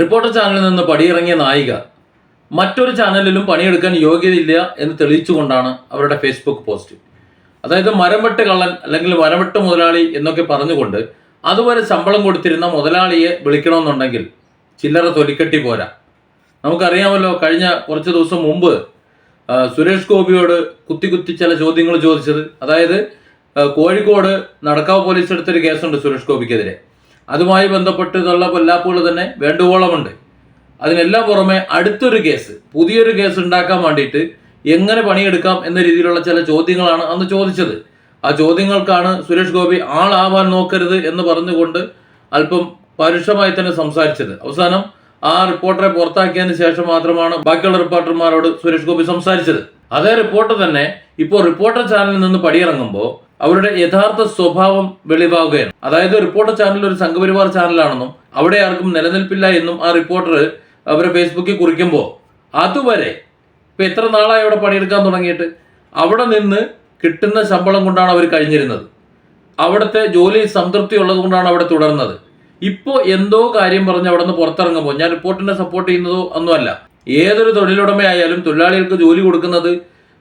Reporter ചാനലിൽ നിന്ന് പടിയിറങ്ങിയ നായിക മറ്റൊരു ചാനലിലും പണിയെടുക്കാൻ യോഗ്യതയില്ല എന്ന് തെളിയിച്ചുകൊണ്ടാണ് അവരുടെ ഫേസ്ബുക്ക് പോസ്റ്റ്. അതായത് മരംവെട്ട് കള്ളൻ അല്ലെങ്കിൽ മരംവെട്ട് മുതലാളി എന്നൊക്കെ പറഞ്ഞുകൊണ്ട് അതുവരെ ശമ്പളം കൊടുത്തിരുന്ന മുതലാളിയെ വിളിക്കണമെന്നുണ്ടെങ്കിൽ ചില്ലറ തൊലിക്കെട്ടി പോരാ. നമുക്കറിയാമല്ലോ കഴിഞ്ഞ കുറച്ച് ദിവസം മുമ്പ് സുരേഷ് ഗോപിയോട് കുത്തി കുത്തി ചില ചോദ്യങ്ങൾ ചോദിച്ചത്. അതായത് കോഴിക്കോട് നടക്കാവ് പോലീസ് എടുത്തൊരു കേസുണ്ട് സുരേഷ് ഗോപിക്കെതിരെ. അതുമായി ബന്ധപ്പെട്ടുള്ള കൊല്ലാപ്പുകൾ തന്നെ വേണ്ടുവോളമുണ്ട്. അതിനെല്ലാം പുറമെ അടുത്തൊരു കേസ് പുതിയൊരു കേസ് ഉണ്ടാക്കാൻ വേണ്ടിയിട്ട് എങ്ങനെ പണിയെടുക്കാം എന്ന രീതിയിലുള്ള ചില ചോദ്യങ്ങളാണ് അന്ന് ചോദിച്ചത്. ആ ചോദ്യങ്ങൾക്കാണ് സുരേഷ് ഗോപി ആളാവാൻ നോക്കരുത് എന്ന് പറഞ്ഞുകൊണ്ട് അല്പം പരുഷമായി തന്നെ സംസാരിച്ചത്. അവസാനം ആ റിപ്പോർട്ടറെ പുറത്താക്കിയതിന് ശേഷം മാത്രമാണ് ബാക്കിയുള്ള റിപ്പോർട്ടർമാരോട് സുരേഷ് ഗോപി സംസാരിച്ചത്. അതേ റിപ്പോർട്ടർ തന്നെ ഇപ്പോൾ റിപ്പോർട്ടർ ചാനലിൽ നിന്ന് പടിയിറങ്ങുമ്പോൾ അവരുടെ യഥാർത്ഥ സ്വഭാവം വെളിവാകുകയാണ്. അതായത് റിപ്പോർട്ടർ ചാനൽ ഒരു സംഘപരിവാർ ചാനലാണെന്നും അവിടെ ആർക്കും നിലനിൽപ്പില്ല എന്നും ആ റിപ്പോർട്ടർ അവരെ ഫേസ്ബുക്കിൽ കുറിക്കുമ്പോൾ അതുവരെ ഇപ്പൊ എത്ര നാളായി അവിടെ പണിയെടുക്കാൻ തുടങ്ങിയിട്ട്? അവിടെ നിന്ന് കിട്ടുന്ന ശമ്പളം കൊണ്ടാണ് അവർ കഴിഞ്ഞിരുന്നത്. അവിടുത്തെ ജോലി സംതൃപ്തി ഉള്ളത് കൊണ്ടാണ് അവിടെ തുടർന്നത്. ഇപ്പോൾ എന്തോ കാര്യം പറഞ്ഞ് അവിടെ നിന്ന് പുറത്തിറങ്ങുമ്പോൾ ഞാൻ റിപ്പോർട്ടിനെ സപ്പോർട്ട് ചെയ്യുന്നതോ ഒന്നുമല്ല ഏതൊരു തൊഴിലുടമയായാലും തൊഴിലാളികൾക്ക് ജോലി കൊടുക്കുന്നത്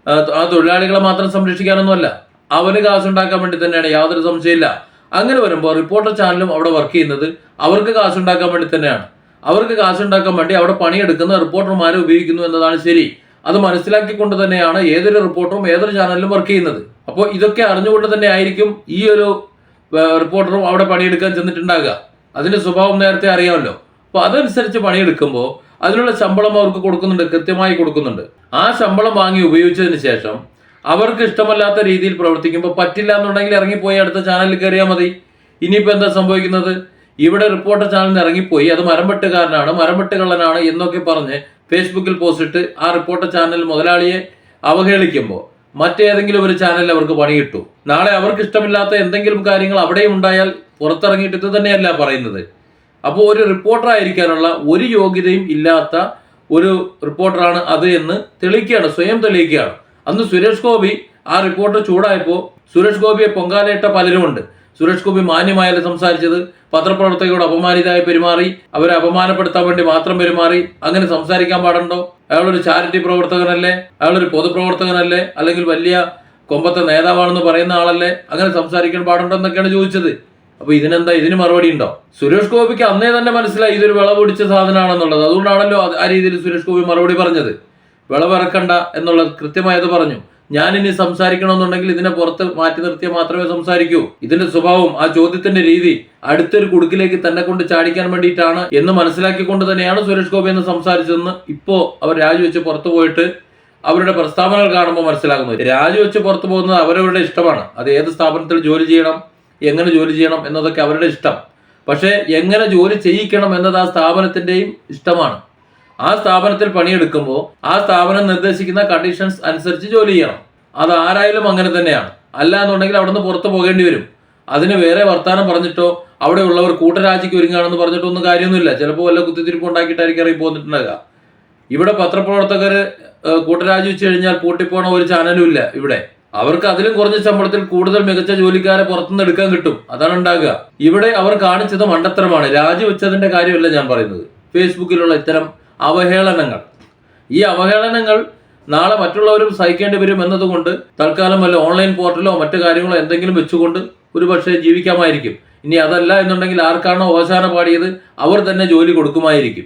ആ, തൊഴിലാളികളെ മാത്രം സംരക്ഷിക്കാനൊന്നുമല്ല അവന് കാശുണ്ടാക്കാൻ വേണ്ടി തന്നെയാണ് യാതൊരു സംശയമില്ല അങ്ങനെ വരുമ്പോൾ റിപ്പോർട്ടർ ചാനലും അവിടെ വർക്ക് ചെയ്യുന്നത് അവർക്ക് കാശുണ്ടാക്കാൻ വേണ്ടി തന്നെയാണ്. അവർക്ക് കാശുണ്ടാക്കാൻ വേണ്ടി അവിടെ പണിയെടുക്കുന്ന റിപ്പോർട്ടർമാരെ ഉപയോഗിക്കുന്നു എന്നതാണ് ശരി. അത് മനസ്സിലാക്കിക്കൊണ്ട് തന്നെയാണ് ഏതൊരു റിപ്പോർട്ടറും ഏതൊരു ചാനലിലും വർക്ക് ചെയ്യുന്നത്. അപ്പോൾ ഇതൊക്കെ അറിഞ്ഞുകൊണ്ട് തന്നെ ആയിരിക്കും ഈ ഒരു റിപ്പോർട്ടറും അവിടെ പണിയെടുക്കാൻ ചെന്നിട്ടുണ്ടാകുക. അതിന്റെ സ്വഭാവം നേരത്തെ അറിയാമല്ലോ. അപ്പോൾ അതനുസരിച്ച് പണിയെടുക്കുമ്പോൾ അതിനുള്ള ശമ്പളം അവർക്ക് കൊടുക്കുന്നുണ്ട് കൃത്യമായി കൊടുക്കുന്നുണ്ട്. ആ ശമ്പളം വാങ്ങി ഉപയോഗിച്ചതിന് ശേഷം അവർക്ക് ഇഷ്ടമല്ലാത്ത രീതിയിൽ പ്രവർത്തിക്കുമ്പോൾ പറ്റില്ല എന്നുണ്ടെങ്കിൽ ഇറങ്ങിപ്പോയി അടുത്ത ചാനലിൽ കയറിയാൽ മതി. ഇനിയിപ്പോൾ എന്താ സംഭവിക്കുന്നത്? ഇവിടെ റിപ്പോർട്ടർ ചാനലിൽ നിന്ന് ഇറങ്ങിപ്പോയി. അത് മരംവെട്ടുകാരനാണ് മരംവെട്ടുകള്ളനാണ് എന്നൊക്കെ പറഞ്ഞ് ഫേസ്ബുക്കിൽ പോസ്റ്റ് ഇട്ട് ആ റിപ്പോർട്ടർ ചാനൽ മുതലാളിയെ അവഹേളിക്കുമ്പോൾ മറ്റേതെങ്കിലും ഒരു ചാനലിൽ അവർക്ക് പണി കിട്ടും. നാളെ അവർക്ക് ഇഷ്ടമില്ലാത്ത എന്തെങ്കിലും കാര്യങ്ങൾ അവിടെയും ഉണ്ടായാൽ പുറത്തിറങ്ങിയിട്ട് ഇത് തന്നെയല്ല പറയുന്നത്. അപ്പോൾ ഒരു റിപ്പോർട്ടർ ആയിരിക്കാനുള്ള ഒരു യോഗ്യതയും ഇല്ലാത്ത ഒരു റിപ്പോർട്ടറാണ് അത് എന്ന് തെളിയിക്കുകയാണ് സ്വയം തെളിയിക്കുകയാണ്. അന്ന് സുരേഷ് ഗോപി ആ റിപ്പോർട്ട് ചൂടായപ്പോൾ സുരേഷ് ഗോപിയെ പൊങ്കാലയിട്ട പലരുമുണ്ട് സുരേഷ് ഗോപി മാന്യമായാലും സംസാരിച്ചത്? പത്രപ്രവർത്തകരോട് അപമാനിതായി പെരുമാറി അവരെ അപമാനപ്പെടുത്താൻ വേണ്ടി മാത്രം പെരുമാറി അങ്ങനെ സംസാരിക്കാൻ പാടുണ്ടോ? അയാളൊരു ചാരിറ്റി പ്രവർത്തകനല്ലേ? അയാളൊരു പൊതുപ്രവർത്തകനല്ലേ? അല്ലെങ്കിൽ വലിയ കൊമ്പത്തെ നേതാവാണെന്ന് പറയുന്ന ആളല്ലേ? അങ്ങനെ സംസാരിക്കാൻ പാടുണ്ടോ എന്നൊക്കെയാണ് ചോദിച്ചത്. അപ്പൊ ഇതിനെന്താ ഇതിന് മറുപടി ഉണ്ടോ? സുരേഷ് ഗോപിക്ക് അന്നേ തന്നെ മനസ്സിലായി ഇതൊരു വിളവൊടിച്ച സാധനമാണെന്നുള്ളത്. അതുകൊണ്ടാണല്ലോ ആ രീതിയിൽ സുരേഷ് ഗോപി മറുപടി പറഞ്ഞത്. വിളവിറക്കണ്ട എന്നുള്ളത് കൃത്യമായത് പറഞ്ഞു. ഞാൻ ഇനി സംസാരിക്കണമെന്നുണ്ടെങ്കിൽ ഇതിനെ പുറത്ത് മാറ്റി നിർത്തിയാൽ മാത്രമേ സംസാരിക്കൂ. ഇതിന്റെ സ്വഭാവം ആ ചോദ്യത്തിന്റെ രീതി അടുത്തൊരു കുടുക്കിലേക്ക് തന്നെ കൊണ്ട് ചാടിക്കാൻ വേണ്ടിയിട്ടാണ് എന്ന് മനസ്സിലാക്കിക്കൊണ്ട് തന്നെയാണ് സുരേഷ് ഗോപി എന്ന് സംസാരിച്ചതെന്ന് ഇപ്പോ അവർ രാജിവെച്ച് പുറത്തു പോയിട്ട് അവരുടെ പ്രസ്താവനകൾ കാണുമ്പോൾ മനസ്സിലാകുന്നത്. രാജിവെച്ച് പുറത്തു പോകുന്നത് അവരവരുടെ ഇഷ്ടമാണ്. അത് ഏത് സ്ഥാപനത്തിൽ ജോലി ചെയ്യണം എങ്ങനെ ജോലി ചെയ്യണം എന്നതൊക്കെ അവരുടെ ഇഷ്ടം. പക്ഷേ എങ്ങനെ ജോലി ചെയ്യിക്കണം എന്നത് ആ സ്ഥാപനത്തിന്റെയും ഇഷ്ടമാണ്. ആ സ്ഥാപനത്തിൽ പണിയെടുക്കുമ്പോൾ ആ സ്ഥാപനം നിർദ്ദേശിക്കുന്ന കണ്ടീഷൻസ് അനുസരിച്ച് ജോലി ചെയ്യണം. അത് ആരായാലും അങ്ങനെ തന്നെയാണ്. അല്ല എന്നുണ്ടെങ്കിൽ അവിടെ നിന്ന് പുറത്തു പോകേണ്ടി വരും. അതിന് വേറെ വർത്താനം പറഞ്ഞിട്ടോ അവിടെ ഉള്ളവർ കൂട്ടരാജിക്ക് ഒരുങ്ങാണെന്ന് പറഞ്ഞിട്ടോ ഒന്നും കാര്യമൊന്നുമില്ല. ചിലപ്പോൾ വല്ല കുത്തിത്തിരിപ്പ് ഉണ്ടാക്കിയിട്ടായിരിക്കും ഇറങ്ങി പോന്നിട്ടുണ്ടാകുക ഇവിടെ പത്രപ്രവർത്തകർ കൂട്ടരാജി വെച്ച് കഴിഞ്ഞാൽ പൂട്ടിപ്പോണ ഒരു ചാനലും ഇല്ല ഇവിടെ. അവർക്ക് അതിലും കുറഞ്ഞ ശമ്പളത്തിൽ കൂടുതൽ മികച്ച ജോലിക്കാരെ പുറത്തുനിന്ന് എടുക്കാൻ കിട്ടും. അതാണ് ഉണ്ടാകുക. ഇവിടെ അവർ കാണിച്ചത് മണ്ടത്തരമാണ്. രാജിവെച്ചതിന്റെ കാര്യമല്ല ഞാൻ പറയുന്നത്. ഫേസ്ബുക്കിലുള്ള ഇത്തരം അവഹേളനങ്ങൾ. ഈ അവഹേളനങ്ങൾ നാളെ മറ്റുള്ളവരും സഹിക്കേണ്ടി വരും എന്നതുകൊണ്ട് തൽക്കാലം വല്ല ഓൺലൈൻ പോർട്ടലോ മറ്റു കാര്യങ്ങളോ എന്തെങ്കിലും വെച്ചുകൊണ്ട് ഒരു പക്ഷേ ജീവിക്കാമായിരിക്കും. ഇനി അതല്ല എന്നുണ്ടെങ്കിൽ ആർക്കാണോ ഓശാന പാടിയത്? അവർ തന്നെ ജോലി കൊടുക്കുമായിരിക്കും.